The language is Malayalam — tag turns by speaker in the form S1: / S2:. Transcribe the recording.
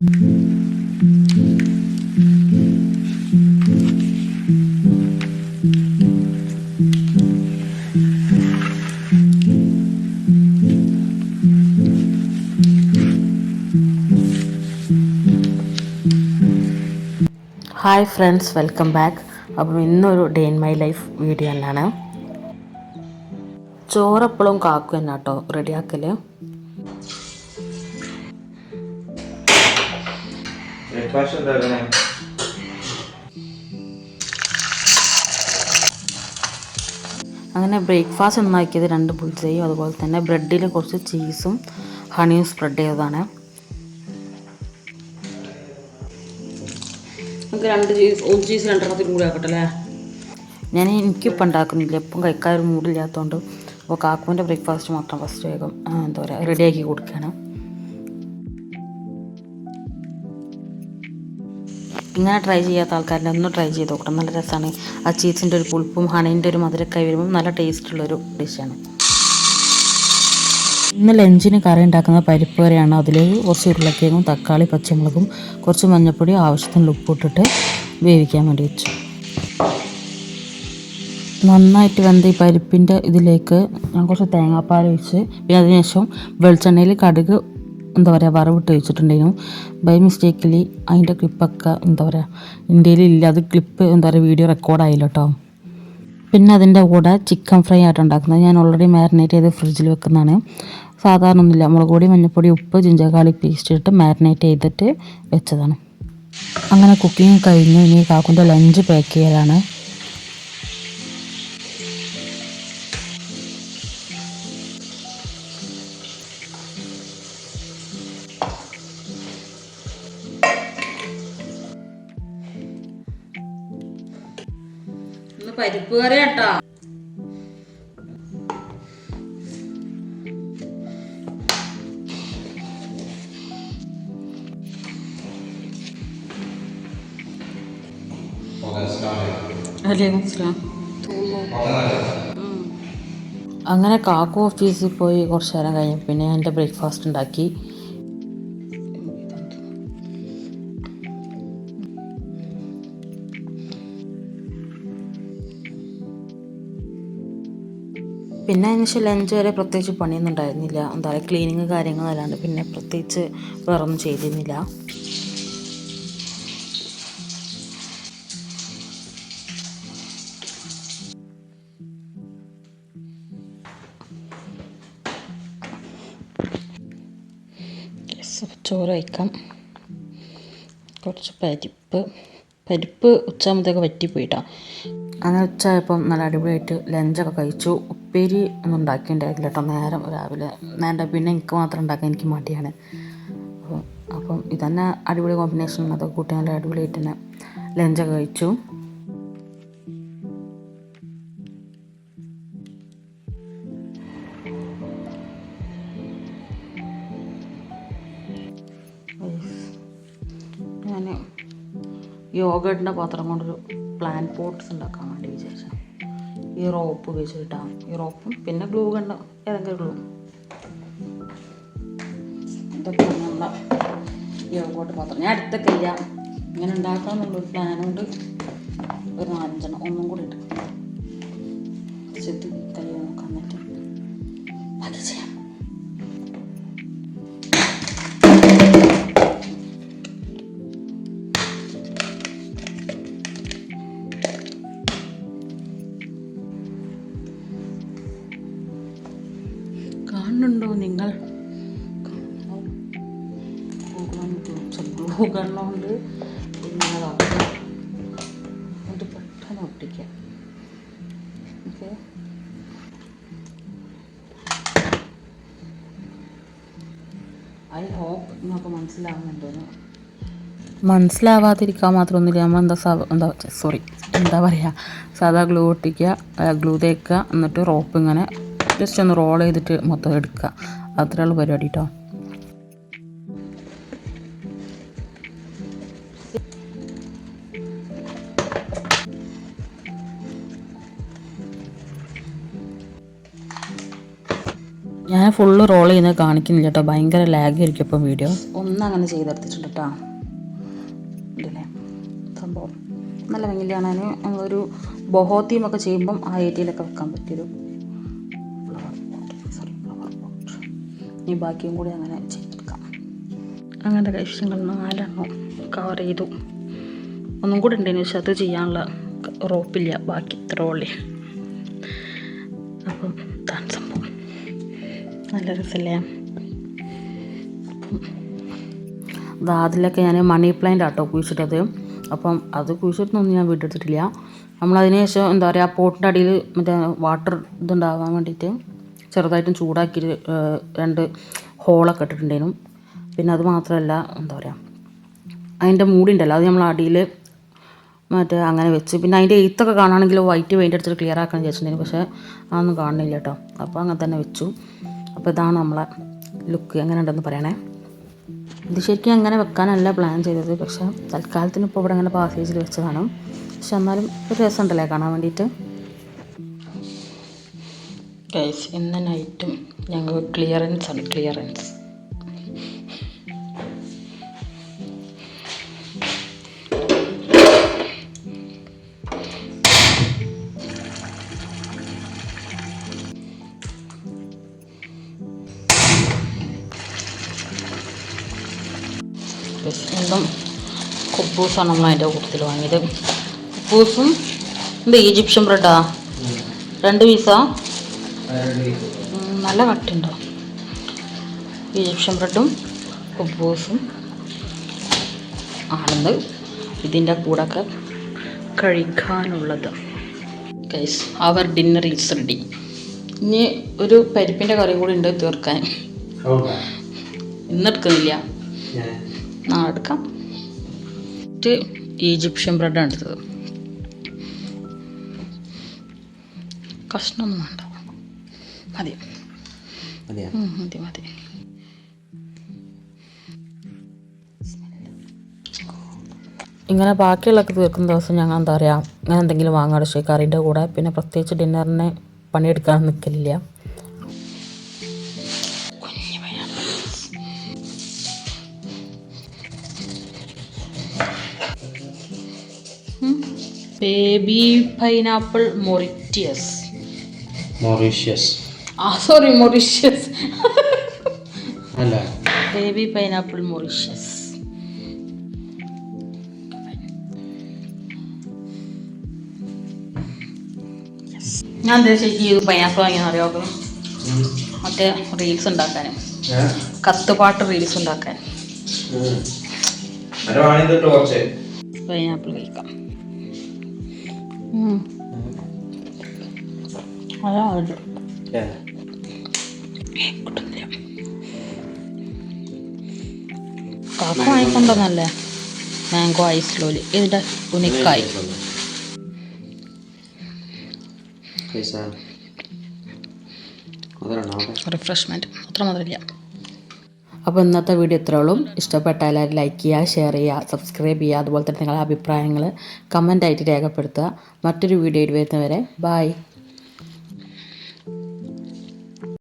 S1: ഹായ് ഫ്രണ്ട്സ് വെൽക്കം ബാക്ക് അപ്പം ഇന്നൊരു day in my life video തന്നെയാണ് ചോറപ്പളും കാക്കും എന്നാട്ടോ റെഡിയാക്കൽ
S2: ബ്രേക്ക്ഫാസ്റ്റ് എന്താക്കണേ
S1: അങ്ങനെ ബ്രേക്ക്ഫാസ്റ്റ് ഉണ്ടാക്കിയത് രണ്ട് പുൽച്ചയും അതുപോലെ തന്നെ ബ്രെഡിൽ കുറച്ച് ചീസും ഹണിയും സ്പ്രെഡ് ചെയ്തതാണ്. നമുക്ക് രണ്ട് ചീസ് ഒരു ചീസ് രണ്ടെണ്ണത്തിനും കൂടി ഞാൻ എനിക്കിപ്പോൾ ഉണ്ടാക്കുന്നില്ല എപ്പം കഴിക്കാൻ ഒരു മൂഡില്ലാത്തതുകൊണ്ട് അപ്പോൾ കാക്കുവിന്റെ ബ്രേക്ക്ഫാസ്റ്റ് മാത്രം ഫസ്റ്റ് വേഗം എന്താ പറയുക റെഡിയാക്കി കൊടുക്കുകയാണ്. ഇങ്ങനെ ട്രൈ ചെയ്യാത്ത ആൾക്കാരുടെ ഒന്ന് ട്രൈ ചെയ്ത് നോക്കണം. നല്ല രസമാണ് ആ ചീസിന്റെ ഒരു പുളിപ്പും ഹണീന്റെ ഒരു മധുരക്കായി വരുമ്പോൾ നല്ല ടേസ്റ്റുള്ളൊരു ഡിഷാണ് ഇന്ന് ലഞ്ചിന് കറി ഉണ്ടാക്കുന്ന പരിപ്പ് കറിയാണ്. അതിൽ കുറച്ച് ഉരുളക്കിഴങ്ങും തക്കാളി പച്ചമുളകും കുറച്ച് മഞ്ഞൾപ്പൊടി ആവശ്യത്തിന് ഉപ്പിട്ടിട്ട് വേവിക്കാൻ വേണ്ടി വെച്ചു. നന്നായിട്ട് വെന്ത ഈ പരിപ്പിന്റെ ഇതിലേക്ക് ഞാൻ കുറച്ച് തേങ്ങാപ്പാൽ ഒഴിച്ച് പിന്നെ അതിനുശേഷം വെളിച്ചെണ്ണയിൽ കടുക് എന്താ പറയുക വറവിട്ട് വെച്ചിട്ടുണ്ടായിരുന്നു. ബൈ മിസ്റ്റേക്കിൽ അതിന്റെ ക്ലിപ്പൊക്കെ എന്താ പറയുക ഇന്ത്യയിൽ ഇല്ല അത് ക്ലിപ്പ് എന്താ പറയുക വീഡിയോ റെക്കോർഡായില്ല കേട്ടോ പിന്നെ അതിന്റെ കൂടെ ചിക്കൻ ഫ്രൈ ആയിട്ട് ഉണ്ടാക്കുന്നത്. ഞാൻ ഓൾറെഡി മാരിനേറ്റ് ചെയ്ത് ഫ്രിഡ്ജിൽ വെക്കുന്നതാണ്. സാധാരണ ഒന്നുമില്ല മുളക് പൊടി മഞ്ഞൾപ്പൊടി ഉപ്പ് ഗാർലിക് പേസ്റ്റ് ഇട്ട് മാരിനേറ്റ് ചെയ്തിട്ട് വെച്ചതാണ്. അങ്ങനെ കുക്കിംഗ് കഴിഞ്ഞ്. ഇനി കാക്കുന്റെ ലഞ്ച് പാക്ക് ചെയ്യലാണ്. പരിപ്പ് കറി കേട്ടോ അങ്ങനെ കാക്കു ഓഫീസിൽ പോയി കുറച്ച് നേരം കഴിഞ്ഞ് പിന്നെ എന്റെ ബ്രേക്ക്ഫാസ്റ്റ് ഉണ്ടാക്കി. പിന്നെ അതിന് ശേഷം ലഞ്ച് വരെ പ്രത്യേകിച്ച് പണിയൊന്നും ഉണ്ടായിരുന്നില്ല. എന്താ പറയുക ക്ലീനിങ് കാര്യങ്ങളല്ലാണ്ട് പിന്നെ പ്രത്യേകിച്ച് വേറൊന്നും ചെയ്തിരുന്നില്ല. ചോറ് വയ്ക്കാം കുറച്ച് പരിപ്പ്. പരിപ്പ് ഉച്ചയാകുമ്പോഴത്തേക്ക് പറ്റിപ്പോയിട്ടാണ് അങ്ങനെ ഉച്ചയായപ്പം നല്ല അടിപൊളിയായിട്ട് ലഞ്ചൊക്കെ കഴിച്ചു. ഉപ്പേരി ഒന്നും ഉണ്ടാക്കിയിട്ടുണ്ടായിരുന്നില്ല കേട്ടോ നേരം രാവിലെ. നേരം പിന്നെ എനിക്ക് മാത്രം ഉണ്ടാക്കാൻ എനിക്ക് മടിയാണ്. അപ്പം അപ്പം ഇതന്നെ അടിപൊളി കോമ്പിനേഷൻ അതൊക്കെ കൂട്ടി നല്ല അടിപൊളിയായിട്ട് തന്നെ ലഞ്ചൊക്കെ കഴിച്ചു. യോഗയുടെ പാത്രം കൊണ്ടൊരു പ്ലാൻ പോട്ട്സ് ഉണ്ടാക്കാൻ വേണ്ടി വിചാരിച്ചു. ഈ റോപ്പ് ഉപയോഗിച്ചിട്ടാണ് ഈ റോപ്പും പിന്നെ ഗ്ലൂ കണ്ട ഏതെങ്കിലും ഗ്ലൂ ഇതൊക്കെയാണ് യോഗോട്ട് പാത്രം. ഞാൻ അടുത്തൊക്കെ ഇല്ല. ഇങ്ങനെ ഉണ്ടാക്കാമെന്നുള്ളൊരു പ്ലാനുണ്ട് ഒരു നാലഞ്ചെണ്ണം. ഒന്നും കൂടി ഇട്ട് ചെത്ത് കൈ നോക്കാൻ പറ്റും ചെയ്യാം. ഗ്ലൂഗണ്ണുകൊണ്ട് ഇങ്ങനെ അത് പെട്ടെന്ന് ഒട്ടിക്കാം. ഓക്കെ. ഐ ഹോപ്പ് നിങ്ങൾക്ക് മനസ്സിലാവുന്നുണ്ടെന്ന്. മനസ്സിലാവാതിരിക്കാൻ മാത്രമൊന്നുമില്ല. നമ്മൾ എന്താ എന്താ സോറി എന്താ പറയുക സാധാ ഗ്ലൂ ഒട്ടിക്കുക ഗ്ലൂ തേക്കുക എന്നിട്ട് റോപ്പ് ഇങ്ങനെ ജസ്റ്റ് ഒന്ന് റോൾ ചെയ്തിട്ട് മൊത്തം എടുക്കുക. അത്രയുള്ള പരിപാടി കേട്ടോ ഞാൻ ഫുള്ള് റോൾ ചെയ്യുന്നത് കാണിക്കുന്നില്ല കേട്ടോ. ഭയങ്കര ലാഗ് ആയിരിക്കും ഇപ്പം വീഡിയോ ഒന്നും അങ്ങനെ ചെയ്തെടുത്തിട്ടുണ്ട് കേട്ടോ. സംഭവം. നല്ല ഭംഗിയില്ല കാണാൻ നമ്മളൊരു ബൊഹോത്തിയുമൊക്കെ ചെയ്യുമ്പം ആ ഏരിയയിലൊക്കെ വെക്കാൻ പറ്റിയൊരു ഫ്ലവർ പോട്ട് ഇനി ബാക്കിയും കൂടി അങ്ങനെ ചെയ്തെടുക്കാം. അങ്ങനത്തെ കൈഷ്യങ്ങൾ നാലെണ്ണം കവർ ചെയ്തു. ഒന്നും കൂടി ഉണ്ടെന്ന് വെച്ചാൽ അത് ചെയ്യാനുള്ള റോപ്പില്ല ബാക്കി ഇത്ര ഉള്ളി. നല്ല രസമല്ലേ അതിലൊക്കെ ഞാൻ മണി പ്ലാന്റ് ആട്ടോ കുഴിച്ചിട്ടത്. അപ്പം അത് കുഴിച്ചിട്ടൊന്നും ഞാൻ വീട്ടെടുത്തിട്ടില്ല നമ്മളതിന് ശേഷം എന്താ പറയുക പോട്ടിന്റെ അടിയിൽ മറ്റേ വാട്ടർ ഇതുണ്ടാകാൻ വേണ്ടിയിട്ട് ചെറുതായിട്ടും ചൂടാക്കി രണ്ട് ഹോളൊക്കെ ഇട്ടിട്ടുണ്ടായിരുന്നു. പിന്നെ അത് മാത്രമല്ല എന്താ പറയുക അതിന്റെ മൂടി ഉണ്ടല്ലോ അത് നമ്മൾ അടിയിൽ മറ്റേ അങ്ങനെ വെച്ച്. പിന്നെ അതിന്റെ എയ്ത്തൊക്കെ കാണുകയാണെങ്കിൽ വൈറ്റ് പെയിന്റ് അടിച്ചിട്ട് ക്ലിയർ ആക്കാൻ വിചാരിച്ചിട്ടുണ്ടായിരുന്നു. പക്ഷേ അതൊന്നും കാണുന്നില്ല കേട്ടോ. അപ്പോൾ അങ്ങനെ തന്നെ വെച്ചു. അപ്പോൾ ഇതാണ് നമ്മളെ ലുക്ക് എങ്ങനെ ഉണ്ടെന്ന് പറയണേ. ഇത് ശരിക്കും അങ്ങനെ വെക്കാനല്ല പ്ലാൻ ചെയ്തത്. പക്ഷേ തൽക്കാലത്തിന് ഇപ്പോൾ ഇവിടെ അങ്ങനെ പാസേജിൽ വെച്ചതാണ്. പക്ഷെ എന്നാലും ഒരു രസമുണ്ടല്ലേ കാണാൻ വേണ്ടിയിട്ട്? ഗൈസ് ഇന്ന് നൈറ്റും ഞങ്ങൾ ക്ലിയറൻസ് ആണ് ക്ലിയറൻസ് എന്നും കുബൂസാണ് നമ്മൾ അതിന്റെ കൂട്ടത്തിൽ വാങ്ങിയത്. കുബൂസും എന്ത് ഈജിപ്ഷ്യൻ ബ്രെഡാ? രണ്ട് പീസാ? നല്ല കട്ടുണ്ടോ ഈജിപ്ഷ്യൻ ബ്രെഡും കുബൂസും ആണെന്ന് ഇതിന്റെ കൂടൊക്കെ കഴിക്കാനുള്ളത്. Guys our dinner is ready ഇനി ഒരു പരിപ്പിന്റെ കറി കൂടി ഉണ്ട് തീർക്കാൻ. ഇന്ന് എടുക്കുന്നില്ല. നാളെ എടുക്കാം. ഇത് ഈജിപ്ഷ്യൻ ബ്രെഡാണ് എടുത്തത്. കഷ്ണമൊന്നും വേണ്ട. മതി. മതി മതി. ഇങ്ങനെ ബാക്കിയുള്ളൊക്കെ തീർക്കുന്ന ദിവസം ഞങ്ങൾ എന്താ പറയുക അങ്ങനെ എന്തെങ്കിലും വാങ്ങാട് കറീന്റെ കൂടെ. പിന്നെ പ്രത്യേകിച്ച് ഡിന്നറിന് പണിയെടുക്കാൻ നിൽക്കലില്ല. Baby pineapple Mauritius.
S2: മൊറീഷ്യസ്.
S1: ആ സോറി മൊറീഷ്യസ്.
S2: അല്ല.
S1: Baby pineapple Mauritius. ഞാൻ ഉദ്ദേശിച്ചു ഈ പൈനാപ്പിൾ വാങ്ങിയെന്ന് അറിയാമോ മറ്റേ റീൽസ് ഉണ്ടാക്കാനും കത്തുപാട്ട് റീൽസ് ഉണ്ടാക്കാൻ. പൈനാപ്പിൾ കഴിക്കാം. കാക്ക വാങ്ങിക്കൊണ്ടോന്നല്ലേ മാംഗോ ഐസ് ലോലി ഇതിന്റെ ഉനിക്കായി. റിഫ്രഷ്മെന്റ് അത്ര മധുരമില്ല അപ്പോൾ ഇന്നത്തെ വീഡിയോ ഇത്രേ ഉള്ളൂ ഇഷ്ടപ്പെട്ട എല്ലാവരും ലൈക്ക് ചെയ്യുക ഷെയർ ചെയ്യുക സബ്സ്ക്രൈബ് ചെയ്യുക. അതുപോലെ തന്നെ നിങ്ങളുടെ അഭിപ്രായങ്ങൾ കമന്റായിട്ട് രേഖപ്പെടുത്തുക. മറ്റൊരു വീഡിയോയിൽ വരുന്നവരെ ബായ്